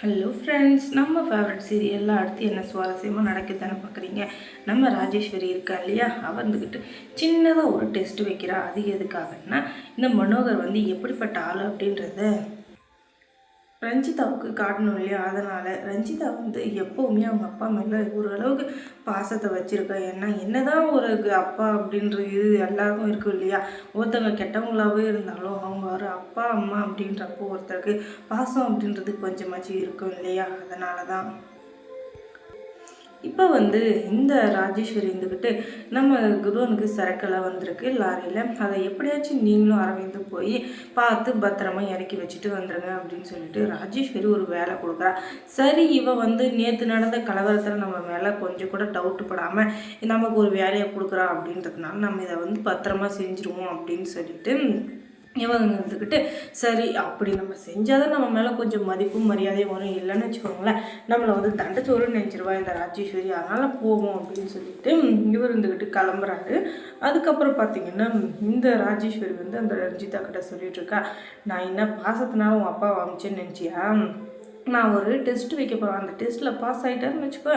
Hello friends நம்ம favourite சீரியலில் அடுத்து என்ன சுவாரஸ்யமாக நடக்குதுன்னு பார்க்குறீங்க நம்ம ராஜேஸ்வரி இருக்கா இல்லையா? அவ வந்துக்கிட்டு சின்னதாக ஒரு டெஸ்ட் வைக்கிறா. அது எதுக்காகன்னா இந்த மனோகர் வந்து எப்படிப்பட்ட ஆள் அப்படின்றத ரஞ்சிதாவுக்கு காட்டணும் இல்லையா? அதனால் ரஞ்சிதா வந்து எப்போவுமே அவங்க அப்பா மேலே ஓரளவுக்கு பாசத்தை வச்சுருக்கா. ஏன்னா என்னதான் ஒரு அப்பா அப்படின்ற இது எல்லாருக்கும் இருக்கும் இல்லையா? ஒருத்தவங்க கெட்டவங்களாகவே இருந்தாலும் அவங்க ஒரு அப்பா அம்மா அப்படின்றப்போ ஒருத்தருக்கு பாசம் அப்படின்றது கொஞ்சமாச்சு இருக்கும் இல்லையா? அதனால தான் இப்போ வந்து இந்த ராஜேஸ்வரி இருந்துக்கிட்டு நம்ம குருவனுக்கு சரக்கெல்லாம் வந்திருக்கு லாரியில். அதை எப்படியாச்சும் நீங்களும் அரவிந்து போய் பார்த்து பத்திரமா இறக்கி வச்சுட்டு வந்துடுங்க அப்படின்னு சொல்லிட்டு ராஜேஸ்வரி ஒரு வேலை கொடுக்குறா. சரி இவ வந்து நேற்று நடந்த கலவரத்தில் நம்ம மேலே கொஞ்சம் கூட டவுட்டு படாமல் நமக்கு ஒரு வேலையை கொடுக்குறா அப்படின்றதுனால நம்ம இதை வந்து பத்திரமா செஞ்சுருவோம் அப்படின்னு சொல்லிட்டு இவங்க இருந்துக்கிட்டு சரி அப்படி நம்ம செஞ்சால் தான் நம்ம மேலே கொஞ்சம் மதிப்பும் மரியாதையும் வரும். இல்லைன்னு வச்சுக்கோங்களேன் நம்மளை வந்து தண்டச்சோறுன்னு நினச்சிருவா இந்த ராஜேஸ்வரி. அதனால் போவோம் அப்படின்னு சொல்லிட்டு இவர் இருந்துக்கிட்டு கிளம்புறாரு. அதுக்கப்புறம் பார்த்தீங்கன்னா இந்த ராஜேஸ்வரி வந்து அந்த ரஞ்சிதா கிட்ட சொல்லிட்டு இருக்கா நான் என்ன பாசத்தினால உன் அப்பா வாங்கிச்சேன்னு நினச்சியா? நான் ஒரு டெஸ்ட் வைக்க போகிறேன் அந்த டெஸ்ட்டில் பாஸ் ஆகிட்டாருன்னு வச்சுக்கோ.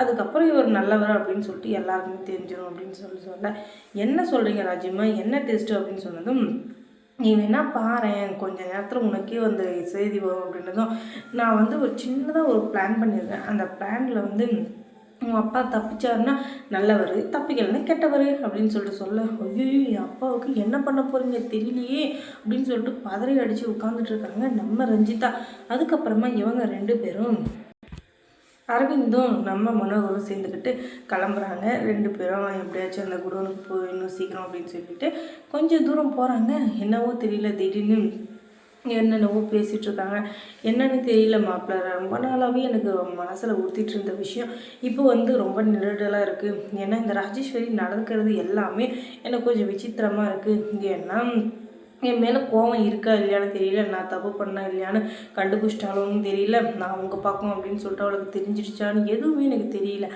அதுக்கப்புறம் இவர் நல்லவர்? அப்படின்னு சொல்லிட்டு எல்லாருக்குமே தெரிஞ்சிடும் அப்படின்னு சொல்லி சொல்ல என்ன சொல்கிறீங்க ராஜிம்மா? என்ன டெஸ்ட்டு அப்படின்னு சொன்னதும் நீ வேணால் பாரேன் கொஞ்ச நேரத்தில் உனக்கே வந்து செய்தி வரும் அப்படின்றதும் நான் வந்து ஒரு சின்னதாக ஒரு பிளான் பண்ணியிருக்கேன் அந்த பிளானில் வந்து உங்கள் அப்பா தப்பிச்சாருன்னா நல்லவர் தப்பிக்கலைன்னா கெட்டவர் அப்படின்னு சொல்லிட்டு சொல்ல. ஐயோ என் அப்பாவுக்கு என்ன பண்ண போகிறீங்க தெரியலையே அப்படின்னு சொல்லிட்டு பதறி அடித்து உட்காந்துட்டு இருக்காங்க நம்ம ரஞ்சிதா. அதுக்கப்புறமா இவங்க ரெண்டு பேரும் அரவிந்தும் நம்ம மனோகரும் சேர்ந்துக்கிட்டு கிளம்புறாங்க. ரெண்டு பேரும் எப்படியாச்சும் அந்த குடோனுக்கு போயிடணும் சீக்கிரம் அப்படின்னு சொல்லிட்டு கொஞ்சம் தூரம் போகிறாங்க என்னவோ தெரியல திடீர்னு என்னென்னவோ பேசிகிட்டு இருக்காங்க. என்னன்னு தெரியல மாப்பிள்ள. ரொம்ப நாளாகவே எனக்கு மனசில் உறுத்திட்டு இருந்த விஷயம் இப்போ வந்து ரொம்ப நிரடலாக இருக்குது ஏன்னா இந்த ராஜேஸ்வரி நடக்கிறது எல்லாமே எனக்கு கொஞ்சம் விசித்திரமாக இருக்குது ஏன்னா என் மேலே கோவம் இருக்கா இல்லையான்னு தெரியல. நான் தப்பு பண்ணா இல்லையான்னு கண்டுபிடிச்சிட்டாலும் தெரியல. நான் அவங்க பார்க்கணும் அப்படின்னு சொல்லிட்டு அவளுக்கு தெரிஞ்சிடுச்சான்னு எதுவுமே எனக்கு தெரியல.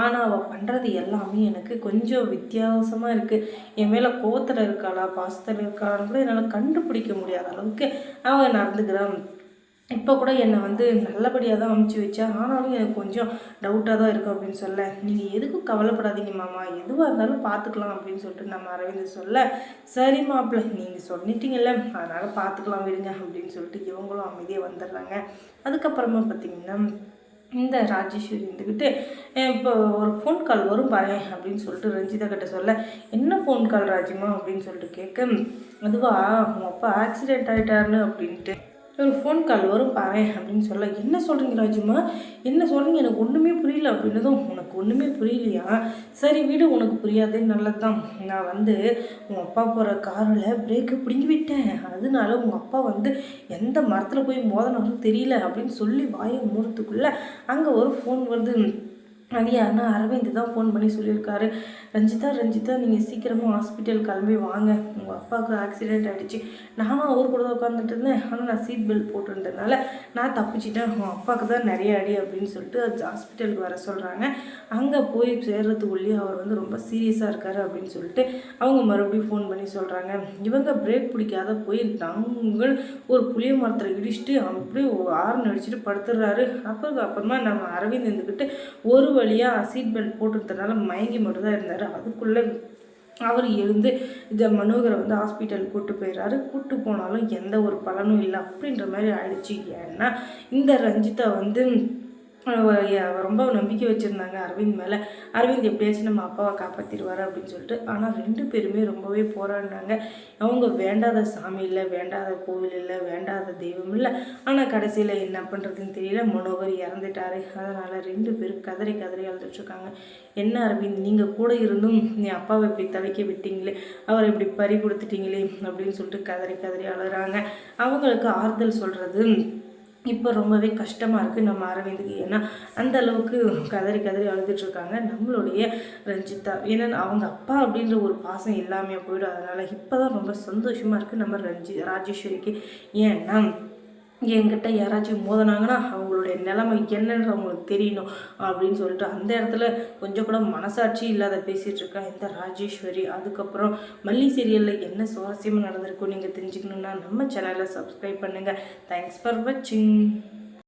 ஆனால் அவள் பண்ணுறது எல்லாமே எனக்கு கொஞ்சம் வித்தியாசமாக இருக்குது என் மேலே கோவத்தில் இருக்காளா பாசத்தில் இருக்காளான்னு கூட என்னால் கண்டுபிடிக்க முடியாத அளவுக்கு அவள் நடந்துக்கிறான் இப்போ கூட என்னை வந்து நல்லபடியாக தான் அமுச்சு வச்சா ஆனாலும் எனக்கு கொஞ்சம் டவுட்டாக தான் இருக்கும் அப்படின்னு சொல்ல. நீங்கள் எதுக்கும் கவலைப்படாதீங்க மாமா. எதுவாக இருந்தாலும் பார்த்துக்கலாம் அப்படின்னு சொல்லிட்டு நம்ம அரவிந்த் சொல்ல சரி மாப்பிள்ள நீங்கள் சொல்லிட்டீங்கல்ல. அதனால் பார்த்துக்கலாம் விடுங்க அப்படின்னு சொல்லிட்டு இவங்களும் அமைதியாக வந்துடுறாங்க. அதுக்கப்புறமா பார்த்தீங்கன்னா இந்த ராஜேஸ்வரி இருந்துக்கிட்டு இப்போ ஒரு ஃபோன் கால் வரும் பாரு அப்படின்னு சொல்லிட்டு ரஞ்சிதா கிட்ட சொல்ல என்ன ஃபோன் கால் ராஜிமா? அப்படின்னு சொல்லிட்டு கேட்க அதுவா உங்கள் அப்பா ஆக்சிடென்ட் ஆகிட்டாருன்னு அப்படின்ட்டு. ஒரு ஃபோன் கால் வரும் பாரு அப்படின்னு சொல்ல என்ன சொல்கிறீங்க ராஜுமா என்ன சொல்கிறீங்க எனக்கு ஒன்றுமே புரியல அப்படின்னதும் உனக்கு ஒன்றுமே புரியலையா? சரி வீடு உனக்கு புரியாதே நல்லது தான் நான் வந்து உங்கள் அப்பா போகிற காரில் பிரேக்கை பிடுங்கி விட்டேன். அதனால உங்கள் அப்பா வந்து எந்த மரத்தில் போய் மோதனாலும் தெரியல அப்படின்னு சொல்லி வாயை மூடத்துக்குள்ளே அங்கே ஒரு ஃபோன் வருது. அது யாருன்னா அரவிந்த் தான் ஃபோன் பண்ணி சொல்லியிருக்காரு. ரஞ்சிதா ரஞ்சிதா நீங்கள் சீக்கிரமாக ஹாஸ்பிட்டல் கிளம்பி வாங்க. உங்கள் அப்பாவுக்கு ஆக்சிடென்ட் ஆகிடுச்சு நானும் அவர் கூட தான் உட்காந்துட்டு இருந்தேன். ஆனால் நான் சீட் பெல்ட் போட்டிருந்ததுனால நான் தப்பிச்சிட்டேன். உங்கள் அப்பாவுக்கு தான் நிறைய அடி அப்படின்னு சொல்லிட்டு அது ஹாஸ்பிட்டலுக்கு வர சொல்கிறாங்க அங்கே போய் சேர்றதுக்குள்ளேயே அவர் வந்து ரொம்ப சீரியஸாக இருக்கார் அப்படின்னு சொல்லிட்டு அவங்க மறுபடியும் ஃபோன் பண்ணி சொல்கிறாங்க இவங்க பிரேக் பிடிக்காத போய் தங்கள் ஒரு புளிய மரத்தில் இடிச்சிட்டு அப்படியே ஆறு அடிச்சுட்டு படுத்துடுறாரு. அப்புறம் அப்புறமா நம்ம அரவிந்த் இருந்துக்கிட்டு ஒரு வழியாக சீட் பெல்ட் போட்டுருந்ததுனால மயங்கி மட்டும் தான் இருந்தார். அதுக்குள்ளே அவர் எழுந்து இந்த மனோகரை வந்து ஹாஸ்பிட்டல் கூட்டு போயிடுறாரு கூட்டு போனாலும் எந்த ஒரு பலனும் இல்லை. அப்படின்ற மாதிரி ஆயிடுச்சு. ஏன்னா இந்த ரஞ்சிதா வந்து ரொம்ப நம்பிக்கை வச்சுருந்தாங்க அரவிந்த் மேலே. அரவிந்த் எப்படியாச்சும் நம்ம அப்பாவை காப்பாற்றிடுவார் அப்படின்னு சொல்லிட்டு. ஆனால் ரெண்டு பேருமே ரொம்பவே போராடினாங்க. அவங்க வேண்டாத சாமி இல்லை வேண்டாத கோவில் இல்லை வேண்டாத தெய்வம் இல்லை. ஆனால் கடைசியில் என்ன பண்ணுறதுன்னு தெரியல. மனோகர் இறந்துட்டாரு. அதனால் ரெண்டு பேரும் கதறி கதறி அழுதுட்ருக்காங்க என்ன அரவிந்த் நீங்கள் கூட இருந்தும் என் அப்பாவை இப்படி தவிக்க விட்டீங்களே. அவரை இப்படி பறி கொடுத்துட்டீங்களே அப்படின்னு சொல்லிட்டு கதறி கதறி அழுகிறாங்க. அவங்களுக்கு ஆறுதல் சொல்கிறது இப்போ ரொம்பவே கஷ்டமாக இருக்குது நம்ம அரவிந்துக்கு. ஏன்னா அந்த அளவுக்கு கதறி கதறி அழுதுட்டு இருக்காங்க. நம்மளுடைய ரஞ்சிதா ஏன்னா அவங்க அப்பா அப்படின்ற ஒரு பாசம் இல்லாமல் போயிடும். அதனால் இப்போ தான் ரொம்ப சந்தோஷமாக இருக்குது நம்ம ரஞ்சி ராஜேஸ்வரிக்கு. ஏன்னா என்கிட்ட யாராச்சும் மோதினாங்கன்னா அவங்களுடைய நிலைமை என்னன்ற அவங்களுக்கு தெரியணும் அப்படின்னு சொல்லிட்டு அந்த இடத்துல கொஞ்சம் கூட மனசாட்சி இல்லாத பேசிகிட்டு இருக்கா இந்த ராஜேஸ்வரி அதுக்கப்புறம் மல்லி சீரியலில் என்ன சுவாரஸ்யமாக நடந்திருக்கும் நீங்கள் தெரிஞ்சுக்கணுன்னா நம்ம சேனலை சப்ஸ்கிரைப் பண்ணுங்கள் தேங்க்ஸ் ஃபார் வாட்சிங்